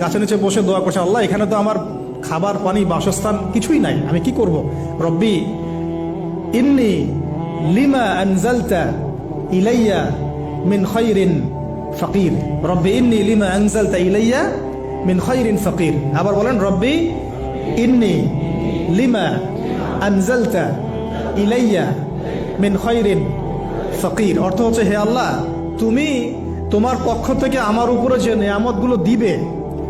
গাছের নিচে বসে দোয়া করছে, আল্লাহ, এখানে তো আমার খাবার, পানি, বাসস্থান কিছুই নাই। আমি কি করব? রব্বি, ইন্নি লিমা আনজালতা ইলাইয়া মিন খাইরিন ফকির। রব্বি, ইন্নি লিমা আনজালতা ইলাইয়া মিন খাইরিন ফকির। আবার বলেন, রব্বি, ইন্নি লিমা আনজালতা ইলাইয়া মিন খাইরিন ফকির। অর্থ হচ্ছে, হে আল্লাহ, তুমি তোমার পক্ষ থেকে আমার উপরে যে নিয়ামতগুলো দিবে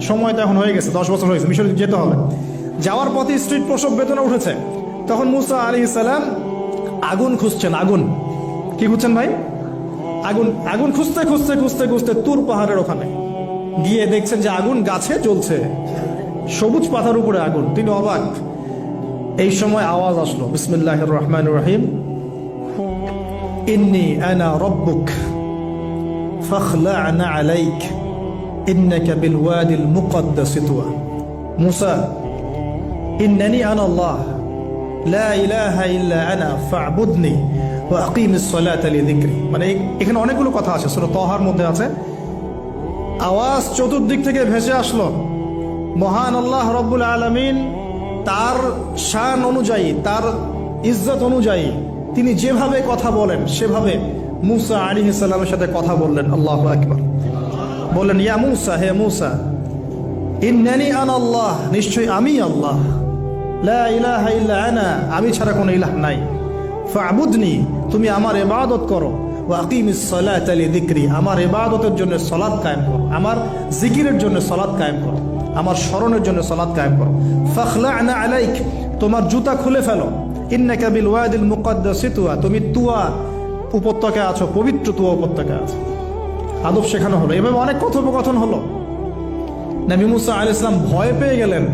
সময় তো এখন হয়ে গেছে, দশ বছর হয়েছে মিশরে যেতে হবে। যাওয়ার পথে স্ত্রীর প্রসব বেতনে উঠেছে। তখন মুসা আলী ইসালাম আগুন খুঁজছেন, আগুন। কি খুঁজছেন ভাই? আগুন আগুন খুঁজতে খুঁজতে খুঁজতে খুঁজতে তুর পাহাড়ের ওখানে। গিয়ে দেখছেন যে আগুন গাছে জ্বলছে। সবুজ পাতার উপরে আগুন, তিনি অবাক। এই সময় আওয়াজ আসলো বিসমিল্লাহ রহমান রহিম। ইন্নি আনা রব্বুক মানে আওয়াজ চতুর্দিক থেকে ভেসে আসলো। মহান আল্লাহ রব্বুল আলমিন তার শান অনুযায়ী, তার ইজ্জত অনুযায়ী তিনি যেভাবে কথা বলেন, সেভাবে মুসা আলী সাথে কথা বললেন। আল্লাহ আকবর। বললেন ইয়া মুসা, হে মুসা, ইন্নানি আন আল্লাহ, নিশ্চয়ই আমি আল্লাহ। লা ইলাহা ইল্লা আনা, আমি ছাড়া কোনো ইলাহ নাই। ফাবুদনি, তুমি আমার ইবাদত করো। লিযিকরি, আমার ইবাদতের জন্য সালাত কায়েম করো। আমার জিকিরের জন্য সালাত কায়েম করো। আমার স্মরণের জন্য সালাত কায়েম করো। ফাখলা'না আলাইক, তোমার জুতা খুলে ফেলো। ইন্নাকা বিল ওয়াদিল মুকাদ্দাস তুয়া, তুমি তুয়া উপত্যকায় আছো, পবিত্র তুয়া উপত্যকায় আছো। আদব শেখানো হলো। এভাবে অনেক কথোপকথন হলো। নবী মুসা আল ইসলাম ভয় পেয়ে গেলেন।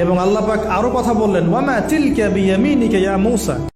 এবং আল্লাহ পাক আরও কথা বললেন, ওয়ামা তিলকা বিয়ামিনিকা ইয়া মুসা?